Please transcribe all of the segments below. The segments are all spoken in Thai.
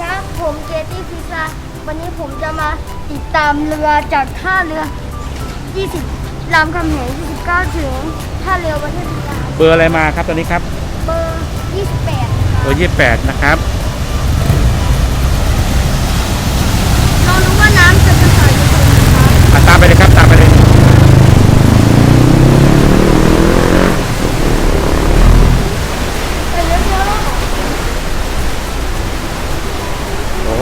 ครับผมเจตี้ฟิซาวันนี้ผมจะมาติดตามเรือจากท่าเรือ 20รามคำแหง29 ถึงท่าเรือประเทศลาวเบอร์อะไรมาครับตอนนี้ครับ เบอร์ 28คเบรัอบร์ยี่แปดนะครับ เรารู้ว่าน้ำจะกระสายอยู่ตรงนี้ครับ อะตามไปเลยครับตามไปเลย ไปเรื่อย โอ้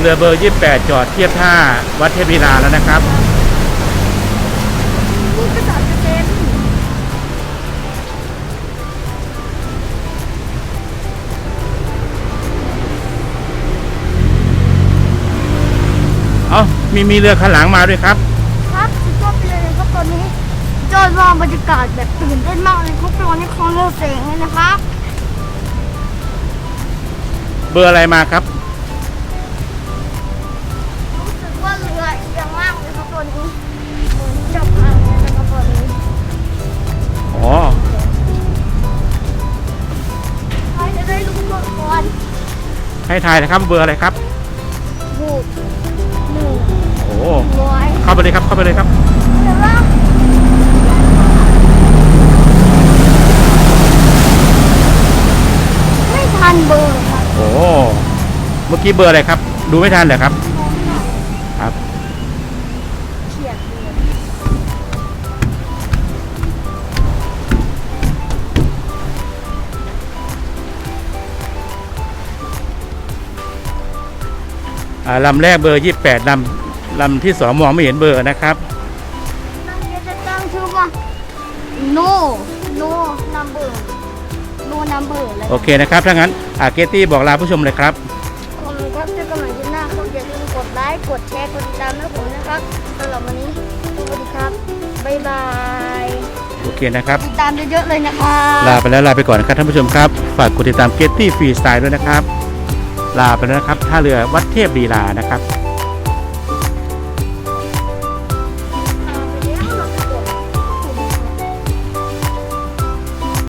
เรือเบอร์ยี่แปดจอดเทียบท่าวัดเทพวีลาแล้วนะครับๆนี่กระสายจะเต็มเอ้ามีมีเรือข้างหลังมาด้วยครับ ครับสุดยอดไปเลยนะครับตอนนี้ยอดว่าบรรยากาศแบบตื่นเต้นมากเลยครับตอนนี้คลองเรือเสงเลยนะครับ เบอร์อะไรมาครับ ครับตอนนี้เหมือนจะพังเลยนะครับตอนนี้อ๋อใครจะได้รู้ก่อนก่อนให้ทายนะครับเบอร์อะไรครับถูกหนึ่งโอ้ร้อยเข้าไปเลยครับเข้าไปเลยครับ แต่ว่าไม่ทันเบอร์ครับโอ้เมื่อกี้เบอร์อะไรครับ ดูไม่ทันเหรอครับครับ ลำแรกเบอร์ยี่แปดลำลำที่สองมองไม่เห็นเบอร์นะครับนั่นเดี๋ยวจะตั้งชื่อว่า no no number no number เลยโอเคนะครับถ้างั้นอาเกตตี้บอกลาผู้ชมเลยครับขอบคุณครับเจอกันใหม่ที่หน้าครับอย่าลืมกดไลค์กดแชร์กดติดตามให้ผมนะครับสำหรับวันนี้สวัสดีครับบ๊ายบายโอเคนะครับ ติดตามเยอะๆเลยนะครับ ลาไปแล้วลาไปก่อนนะครับท่านผู้ชมครับ ฝากกดติดตามเกตตี้ฟรีสไตล์ด้วยนะครับ ลาไปแล้วนะครับท่าเรือวัดเทพลีลานะครับ